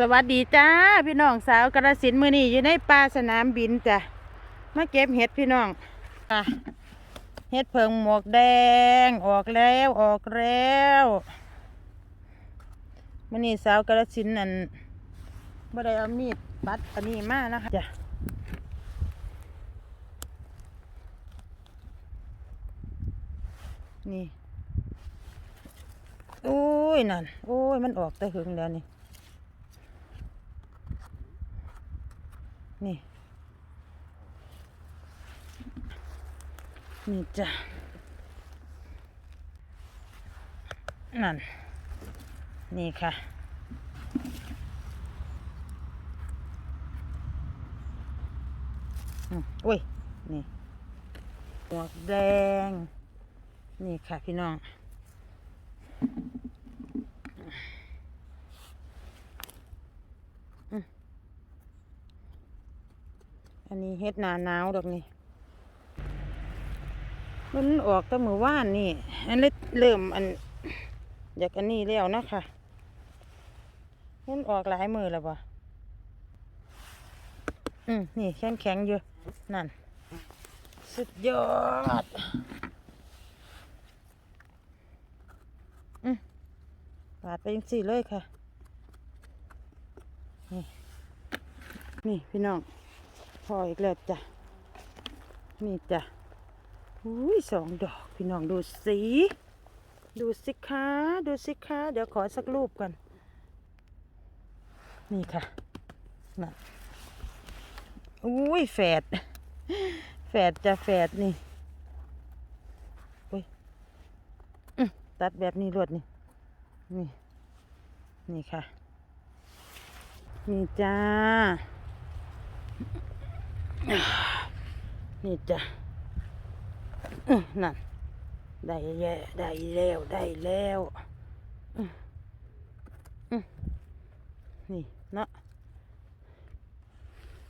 สวัสดีจ้าพี่น้องสาวกระสินมือนี้อยู่ในป่าสนามบินจ้ะมาเก็บเห็ดพี่น้องอะเห็ดเพิงหมวกแดงออกแล้วออกแล้วมือนี้สาวกระสินนั่นบ่ได้เอามีดปัดอันนี้มานะคะจ้ะนี่โอ้ยนั่นโอ้ยมันออกแต่หึงแล้วนี่ นี่จ้ะนั่น นี่ค่ะ อุ้ย นี่ หมวกแดง นี่ค่ะพี่น้อง อันนี้เฮ็ดหนาหนาวดอกนี่ มันออกตั้งมือว่านนี่ อันนี้เริ่มอัน อยากอันนี้แล้วนะคะมันออกหลายมือแล้วบ่อืมนี่แข็งแข็งๆอยู่นั่น สุดยอด อืมปาดไปยังสี่เลยค่ะ นี่นี่พี่น้อง พออีกแล้วจ้ะ นี่จ้ะ อุ้ยสองดอกพี่น้องดูสิดูสิคะดูสิคะเดี๋ยวขอสักรูปกัน นี่ค่ะน่ะอุ้ยแฝดแฝดจะแฝดนี่อุ้ยตัดแบบนี้รวดนี่ นี่ นี่ค่ะ นี่จ้า นี่จ้ะอื้อ นั่น ได้แล้วได้แล้วได้แล้วนี่เนาะ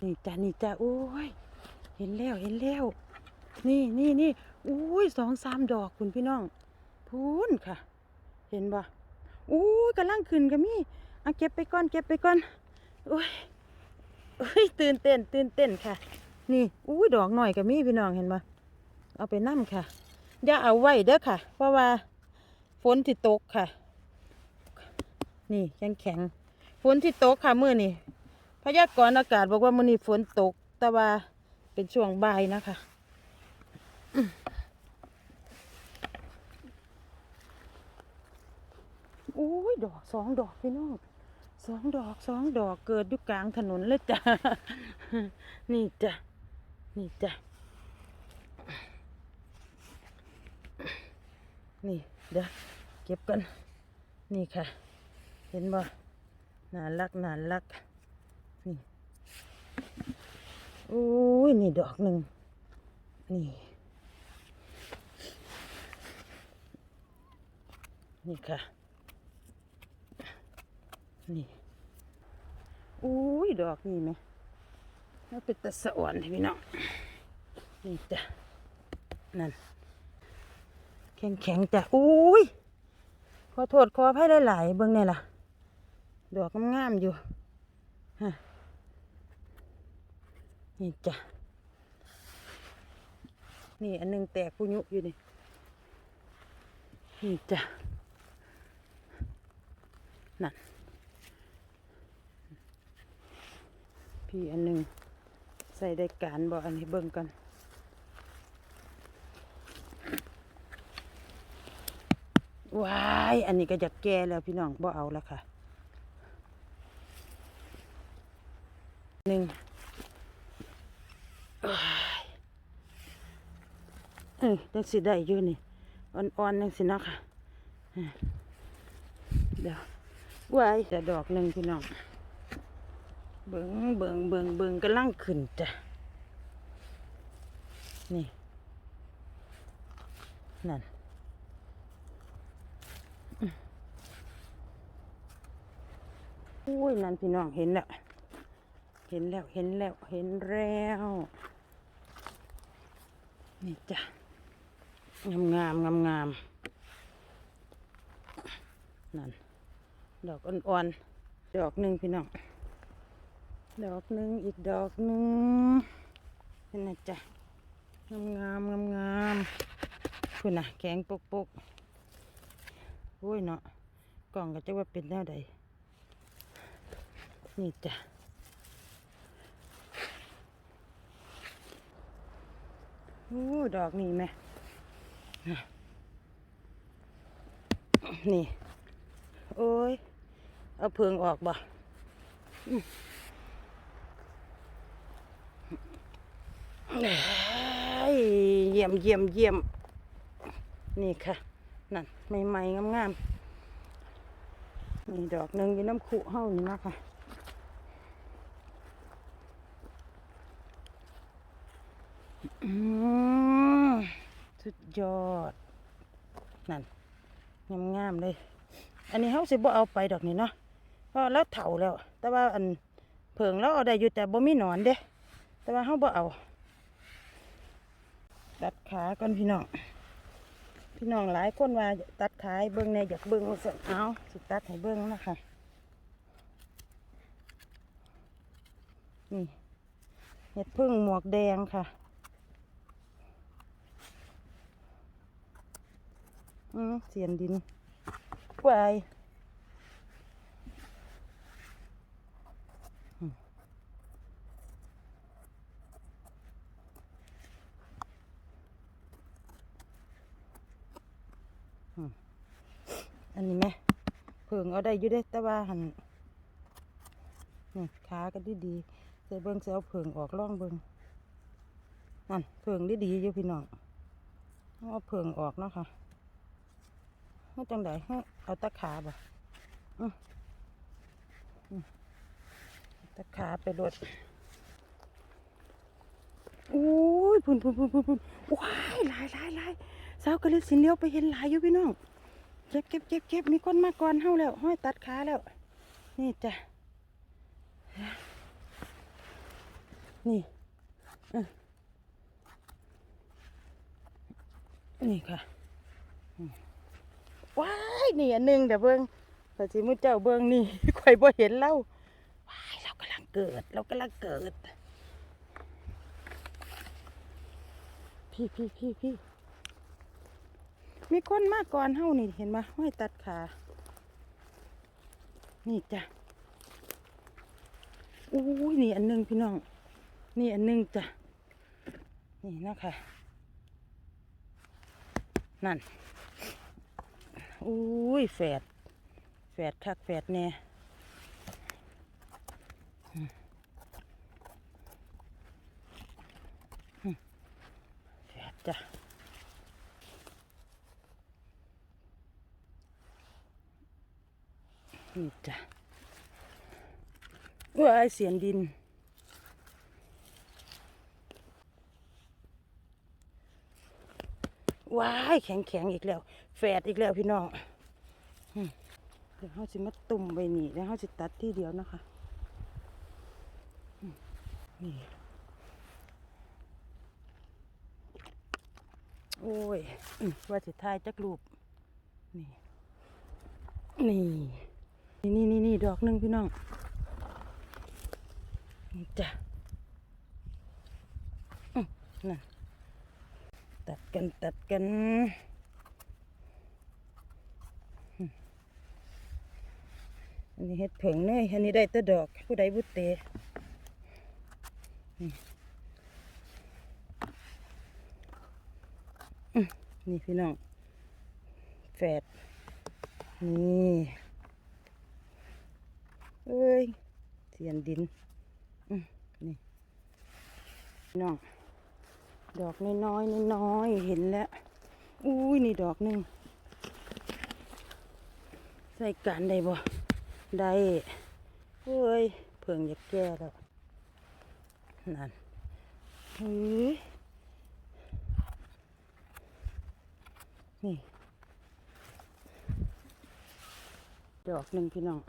นี่จ้ะนี่จ้ะโอ้ย เห็นแล้วเห็นแล้ว นี่นี่นี่โอ้ยสองสามดอกคุณพี่น้องพูนค่ะ เห็นบ่โอ้ยกำลังขึ้นก็มีเอาเก็บไปก่อนเก็บไปก่อนโอ้ยโอ้ยตื่นเต้นตื่นเต้นค่ะ นี่อุ้ยดอกหน่อยก็มีพี่น้องเห็นบ่ เอาไปนั่มค่ะ อย่าเอาไว้เด้อค่ะ เพราะว่าฝนที่ตกค่ะ นี่แข็งแข็งฝนที่ตกค่ะมื้อนี้พยากรณ์อากาศบอกว่ามื้อนี้ฝนตก แต่ว่าเป็นช่วงบ่ายนะคะอุ้ยดอกสองดอกพี่น้องสองดอกสองดอกเกิดอยู่กลางถนนเลยจ้ะ นี่จ้ะ นี่จ้ะ นี่เดี๋ยวเก็บกันนี่ค่ะ เห็นบ่น่ารักน่ารักนี่โอ้ยนี่ดอกหนึ่งนี่นี่ค่ะ นี่อุ้ยดอกนี่ไหมแล้วเป็นตะสะอ่อนให้พี่น้องนี่จ้ะนั่น แข็งแข็งจ้ะอุ้ยขอโทษขออภัยหลายๆเบิ่งเนี่ยล่ะ ดอกงามๆอยู่ฮะนี่จ้ะนี่อันหนึงแตกผู้ยุอยู่นี่นี่จ้ะนั่นพี่อันหนึงใส่ได้การบอกอันนี้เบิ่งกัน ว้าย อันนี้ก็จะแก่แล้วพี่น้องบ่เอาแล้วค่ะหนึ่งเอ้ยังสิได้อยู่นี่อ่อนๆจังสินะค่ะเดี๋ยวว้ายแต่ดอกหนึ่งพี่น้อง เบิงเบิงเบิงเบิงกำลังขึ้นจ้ะนี่นั่น อุ้ยนั่นพี่น้องเห็นแล้ว เห็นแล้ว เห็นแล้ว เห็นแล้ว นี่จ้ะ งามงามงามงามนั่น ดอกอ่อนๆ ดอกหนึ่งพี่น้อง ดอกหนึ่งอีกดอกหนึ่งนี่นะจ๊ะงามงามงามงามๆคุณน่ะแข็งปกปกๆโอ้ยเนาะกล่องก็จะว่าเป็นแนวใด นี่จ้ะโอ้ดอกนี่แม่นี่ โอ้ย เอาเพิงออกบ่เยเยี่ยมเยี่ยมเยี่ยม นี่ค่ะ นั่นใหม่ๆงามๆนี่ดอกหนึ่งอยู่น้ำขุเฮ้านี่นะคะอืมสุด ยอด นั่นงามๆเลย อันนี้เขาสิบ่เอาไปดอกนี่เนาะเพราะเราเฒ่าแล้ว แต่ว่าอันเพิงเราเอาได้อยู่แต่บ่มีหนอนเด้ แต่ว่าเขาบ่เอาตัดขาก่อนพี่น้อง พี่น้องหลายคนว่าตัดขายเบิ้งในอยากเบิ้งว่าซั่นเอาสิตัดให้เบิ้งนะคะนี่เห็ดพึ่งหมวกแดงค่ะ อืมเสียนดินควายอันนี้ไหมเพิ่งเอาได้อยู่เด้แต่ว่าหันนี่ขาก็ดีดีๆใส่เบิ้งเสเอาเพิ่งออกล่องเบิ้งนั่นเพิ่งดีดีอยู่พี่น้องเอาเพิ่งออกเนาะค่ะ ให้จังไดให้เอาตะขาบ่อืมอืมตะขาไปรดโอ้ยพุ่นพุ่นพุ่นพุ่นพุ่นว้ายหลายหลายหลายสาวกระเล็ดสินเลี้ยวไปเห็นหลายอยู่พี่น้องเก็บเก็บเก็บเก็บมีคนมาก่อนเฮาแล้วห้อยตัดขาแล้ว นี่จ้ะนี่ออนี่ค่ะ ว้ายนี่อันหนึ่งเดี๋ยวเบิ้งแต่สิมุเจ้าเบิ้งนี่ข่อยบ่เห็นเราว้ายเรากำลังเกิด เรากำลังเกิด พี่พี่พี่พี่มีคนมาก่อนเฮานี่เห็นไหมห้อยตัดขา นี่จ้ะอู้ยนี่อันหนึงพี่น้อง นี่อันหนึงจ้ะนี่นะคะนั่น อุ้ยแฝดแฝดคักแฝดแน่แฝดจ้ะนี่จ้ะว้ายเสียงดิน ว้ายแข็งแข็งอีกแล้ว แฝดอีกแล้วพี่น้องเดี๋ยวเขาสิมาตุ่มไปนี่แล้วเขาสิตัดที่เดียวนะคะนี่โอ้ยว่าสิท้ายจักรูปนี่นี่นี่นี่นี่ดอกหนึ่งพี่น้องนี่จ้ะอืมนั่น ตัดกันตัดกันอันนี้เห็ดเผงเนยอันนี้ได้ตัวดอก ผู้ใดบุเตนี่นี่พี่น้องแฝดนี่เอ้ยเสียนดินนี่น้อง ดอกน้อยๆน้อยๆเห็นแล้ว อุ้ยนี่ดอกหนึ่งใส่กันได้บ่ ได้เฮ้ยเพิ่งอยากแก่แล้ว นั่นเฮ้ยนี่ ดอกหนึ่งพี่น้อง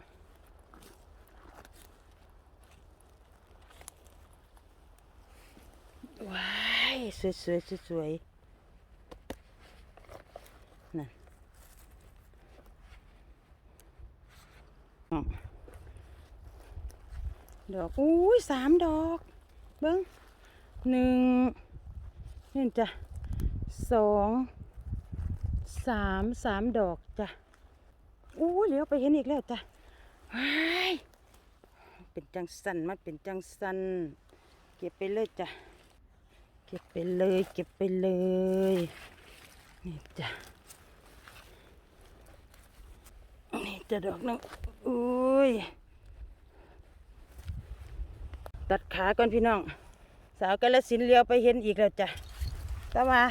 ว้าย สวยสวยสวยสวยนั่นดอกอุ้ยสามดอก เบิ้งหนึ่งนี่จ้ะสองสามสามดอกจ้ะอู้เลี้ยวไปเห็นอีกแล้วจ้ะว้ายเป็นจังสันมันเป็นจังสันเก็บไปเลยจ้ะ เก็บไปเลยเก็บไปเลยนี่จ้ะนี่จะดอกนึงอุ้ยตัดขาก่อนพี่น้อง สาวกาลสินเลี้ยวไปเห็นอีกแล้วจ้ะแต่ว่า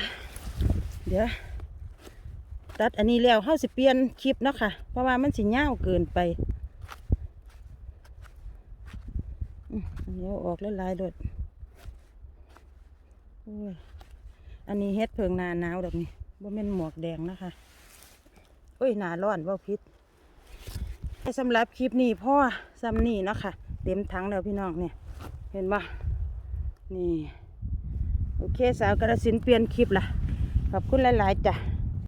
เดี๋ยวตัดอันนี้แล้วเฮาสิเปลี่ยนคลิปเนาะค่ะ เพราะว่ามันสิยาเกินไปอืมอันนี้เอออกหลายโดด อ้ยอันนี้เฮ็ดเพิงนาหนาวแบบนี้บ่แม่นหมวกแดงนะคะเอ้ยหนาร้อนว่าพิษสำหรับคลิปนี้พ่อซ้ำนี่เนาะค่ะเต็มถังแล้วพี่น้องเนี่ย เห็นปะนี่ โอเคสาวกระสินเปลี่ยนคลิปละขอบคุณหลาย ๆ จ้ะ